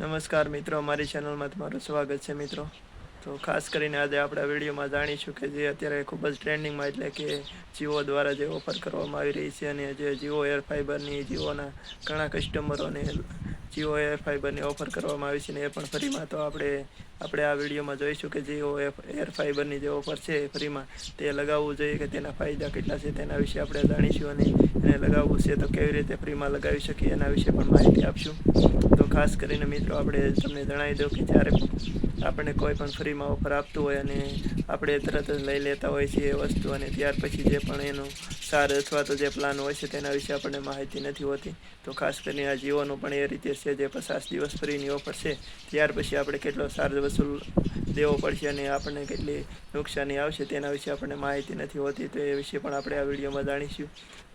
નમસ્કાર મિત્રો અમારી ચેનલમાં તમારું સ્વાગત છે મિત્રો. તો ખાસ કરીને આજે આપણા વિડીયોમાં જાણીશું કે જે અત્યારે ખૂબ જ ટ્રેન્ડિંગમાં એટલે કે જીઓ દ્વારા જે ઓફર કરવામાં આવી રહી છે અને જે જીઓ એર ફાઇબરની, જીઓના ઘણા કસ્ટમરોને જીઓ એર ફાઇબરની ઓફર કરવામાં આવી છે ને એ પણ ફરીમાં તો આપણે આપણે આ વિડીયોમાં જોઈશું કે જીઓ એર ફાઇબરની જે ઓફર છે ફરીમાં તે લગાવવું જોઈએ કે તેના ફાયદા કેટલા છે તેના વિશે આપણે જાણીશું અને એને લગાવવું છે તો કેવી રીતે ફ્રીમાં લગાવી શકીએ એના વિશે પણ માહિતી આપશું. તો ખાસ કરીને મિત્રો આપણે તમને જણાવી દઉં કે જ્યારે આપણને કોઈ પણ ફ્રીમાં ઓફર આપતું હોય અને આપણે તરત જ લઈ લેતા હોય છીએ એ વસ્તુ અને ત્યાર પછી જે પણ એનો સાર અથવા તો જે પ્લાન હોય છે તેના વિશે આપણને માહિતી નથી હોતી. તો ખાસ કરીને આ જીઓનું પણ એ રીતે છે જે પચાસ દિવસ ફ્રીની ઓફર છે. ત્યાર પછી આપણે કેટલો ચાર્જ વસૂલ દેવો પડશે અને આપણને કેટલી નુકસાની આવશે તેના વિશે આપણને માહિતી નથી હોતી. તો એ વિશે પણ આપણે આ વિડીયોમાં જાણીશું.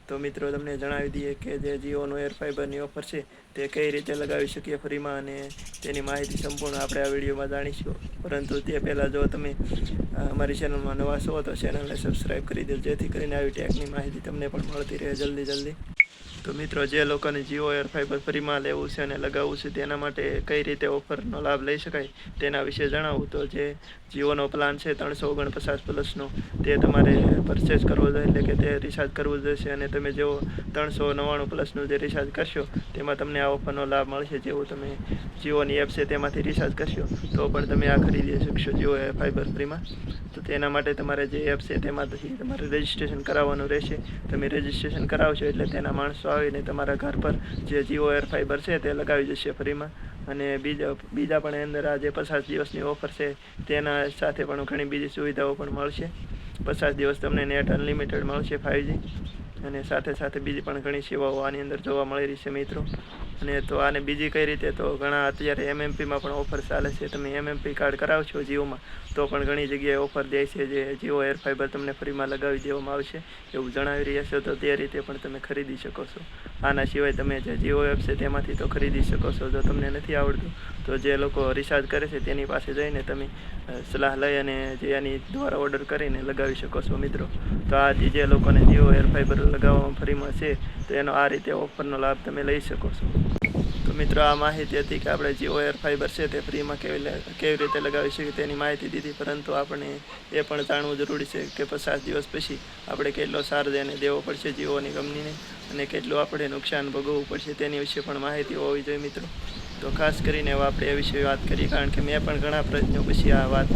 તો મિત્રો, તમને જણાવી દઈએ કે જે જીઓનો એર ફાઇબરની ઓફર છે, તે કઈ રીતે લગાવી શકીએ ફ્રીમાં અને તેની માહિતી સંપૂર્ણ આપણે આ વિડીયોમાં જાણીશું. પરંતુ તે પહેલાં જો તમે અમારી ચેનલમાં નવા છો, તો ચેનલને સબસ્ક્રાઈબ કરી દો જેથી કરીને આવી ટેકની માહિતી તમને પણ મળતી રહે જલ્દી જલ્દી. તો મિત્રો, જે લોકોને જીઓ એર ફાઇબર ફ્રીમાં લેવું છે અને લગાવવું છે, તેના માટે કઈ રીતે ઓફરનો લાભ લઈ શકાય તેના વિશે જણાવું. તો જે જીઓનો પ્લાન છે, ત્રણસો ઓગણપચાસ પ્લસનો, તે તમારે પરચેસ કરવો જોઈએ, એટલે કે તે રિચાર્જ કરવું જોઈશે અને તમે જેવો ત્રણસો નવ્વાણું પ્લસનું જે રિચાર્જ કરશો, તેમાં તમને આ ઓફરનો લાભ મળશે, જેવું તમે જીઓની એપ છે તેમાંથી રિચાર્જ કરશો, તો પણ તમે આ ખરીદી શકશો જીઓ એર ફાઇબર ફ્રીમાં તો તેના માટે તમારે જે એપ છે તેમાંથી તમારે રજિસ્ટ્રેશન કરાવવાનું રહેશે. તમે રજિસ્ટ્રેશન કરાવશો એટલે તેના માણસો આવીને તમારા ઘર પર જે જીઓ એર ફાઇબર છે તે લગાવી જશે ફ્રીમાં. અને બીજા બીજા પણ અંદર આ જે પચાસ દિવસની ઓફર છે તેના સાથે પણ ઘણી બીજી સુવિધાઓ પણ મળશે. પચાસ દિવસ તમને નેટ અનલિમિટેડ મળશે ફાઇવજી અને સાથે સાથે બીજી પણ ઘણી સેવાઓ આની અંદર જોવા મળી રહી છે મિત્રો. અને તો આને બીજી કઈ રીતે તો ઘણા અત્યારે એમએમપીમાં પણ ઓફર ચાલે છે. તમે એમએમપી કાર્ડ કરાવશો જીઓમાં, તો પણ ઘણી જગ્યાએ ઓફર દે છે જે જીઓ એર ફાઇબર તમને ફ્રીમાં લગાવી દેવામાં આવશે એવું જણાવી રહ્યા છો. તો તે રીતે પણ તમે ખરીદી શકો છો. આના સિવાય તમે જે જીઓ એપ છે તેમાંથી તો ખરીદી શકો છો. જો તમને નથી આવડતું, તો જે લોકો રિચાર્જ કરે છે તેની પાસે જઈને તમે સલાહ લઈ અને જે એની દ્વારા ઓર્ડર કરીને લગાવી શકો છો મિત્રો. તો આ જે લોકોને જીઓ એર ફાઇબર લગાવવામાં ફ્રીમાં છે, તો એનો આ રીતે ઓફરનો લાભ તમે લઈ શકો છો. મિત્રો, આ માહિતી હતી કે આપણે જીઓ એર ફાઇબર છે તે ફ્રીમાં કેવી કેવી રીતે લગાવી શકીએ તેની માહિતી દીધી, પરંતુ આપણે એ પણ જાણવું જરૂરી છે કે પચાસ દિવસ પછી આપણે કેટલો ચાર્જ એને દેવો પડશે જીઓની કંપનીને અને કેટલું આપણે નુકસાન ભોગવવું પડશે તેની વિશે પણ માહિતી હોવી જોઈએ મિત્રો. તો ખાસ કરીને આપણે એ વિશે વાત કરીએ, કારણ કે મેં પણ ઘણા પ્રયત્નો પછી આ વાત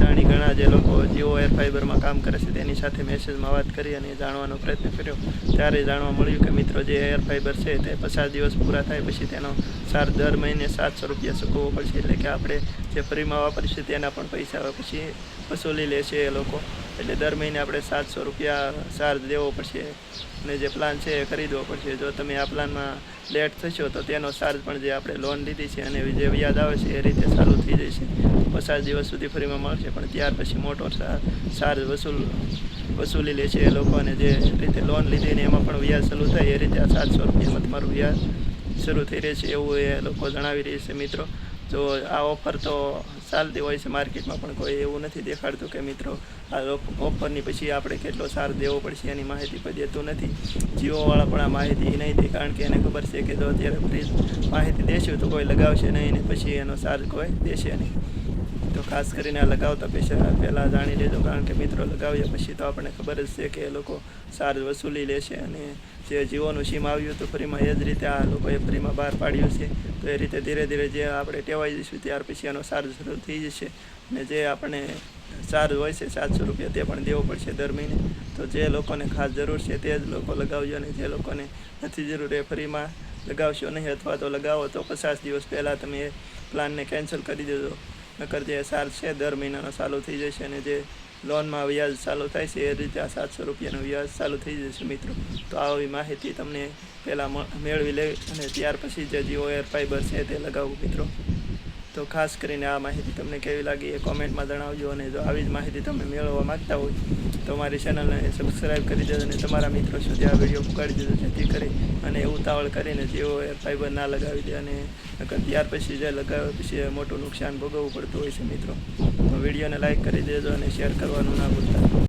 જાણી ઘણા જે લોકો જીઓ એર ફાઇબરમાં કામ કરે છે તેની સાથે મેસેજમાં વાત કરી અને જાણવાનો પ્રયત્ન કર્યો. ત્યારે જાણવા મળ્યું કે મિત્રો જે એર ફાઇબર છે તે પચાસ દિવસ પૂરા થાય પછી તેનો સાર દર મહિને સાતસો રૂપિયા ચૂકવવો પડશે, એટલે કે આપણે જે ફ્રીમાં વાપરીશું તેના પણ પૈસા પછી વસૂલી લેશે એ લોકો. એટલે દર મહિને આપણે સાતસો રૂપિયા ચાર્જ દેવો પડશે અને જે પ્લાન છે એ ખરીદવો પડશે. જો તમે આ પ્લાનમાં લેટ થશો તો તેનો ચાર્જ પણ જે આપણે લોન લીધી છે અને જે વ્યાજ આવે છે એ રીતે ચાલુ થઈ જશે. પચાસ દિવસ સુધી ફ્રીમાં મળશે, પણ ત્યાર પછી મોટો ચાર્જ વસૂલ, વસૂલી લે છે એ લોકોને જે રીતે લોન લીધી ને એમાં પણ વ્યાજ ચાલુ થાય એ રીતે આ સાતસો રૂપિયામાં તમારું વ્યાજ શરૂ થઈ રહે છે એવું એ લોકો જણાવી રહી છે મિત્રો. જો આ ઓફર તો ચાલતી હોય છે માર્કેટમાં પણ કોઈ એવું નથી દેખાડતું કે મિત્રો, આ ઓફ- ઓફરની પછી આપણે કેટલો સાર દેવો પડશે એની માહિતી કોઈ દેતું નથી. જીઓવાળા પણ આ માહિતી નહીં દે, કારણ કે એને ખબર છે કે જો અત્યારે ફ્રી માહિતી દેશું તો કોઈ લગાવશે નહીં ને પછી એનો ચાર્જ કોઈ દેશે નહીં. ખાસ કરીને આ લગાવતા પૈસા પહેલાં જાણી લેજો કારણ કે મિત્રો લગાવ્યા પછી તો આપણને ખબર જ છે કે એ લોકો ચાર્જ વસૂલી લેશે અને જે જીઓનું સીમ આવ્યું હતું ફ્રીમાં એ જ રીતે આ લોકોએ ફ્રીમાં બહાર પાડ્યું છે. તો એ રીતે ધીરે ધીરે જે આપણે ટેવાઈ જઈશું ત્યાર પછી એનો ચાર્જ શરૂ થઈ જશે અને જે આપણે ચાર્જ હોય છે સાતસો રૂપિયા તે પણ દેવો પડશે દર મહિને. તો જે લોકોને ખાસ જરૂર છે તે જ લોકો લગાવજો અને જે લોકોને નથી જરૂર એ ફ્રીમાં લગાવશો નહીં અથવા તો લગાવો તો પચાસ દિવસ પહેલાં તમે એ પ્લાનને કેન્સલ કરી દેજો. નકર જે એસઆર છે, દર મહિનાનો ચાલુ થઈ જશે અને જે લોનમાં વ્યાજ ચાલુ થાય છે, એ રીતે આ સાતસો રૂપિયાનું વ્યાજ ચાલુ થઈ જશે મિત્રો. તો આવી માહિતી તમને પહેલાં મેળવી લે અને ત્યાર પછી જે જીઓ એર ફાઇબર છે, તે લગાવવું મિત્રો. તો ખાસ કરીને આ માહિતી તમને કેવી લાગી એ કોમેન્ટમાં જણાવજો અને જો આવી જ માહિતી તમે મેળવવા માગતા હોય તો મારી ચેનલને સબસ્ક્રાઈબ કરી દેજો અને તમારા મિત્રો સુધી આ વીડિયો પહોંચાડી દેજો, જેથી કરી અને ઉતાવળ કરીને જેઓ એ ફાઇબર ના લગાવી દે અને ત્યાર પછી જે લગાવ્યા પછી મોટું નુકસાન ભોગવવું પડતું હોય છે મિત્રો. વિડીયોને લાઇક કરી દેજો અને શેર કરવાનું ના ભૂલતા.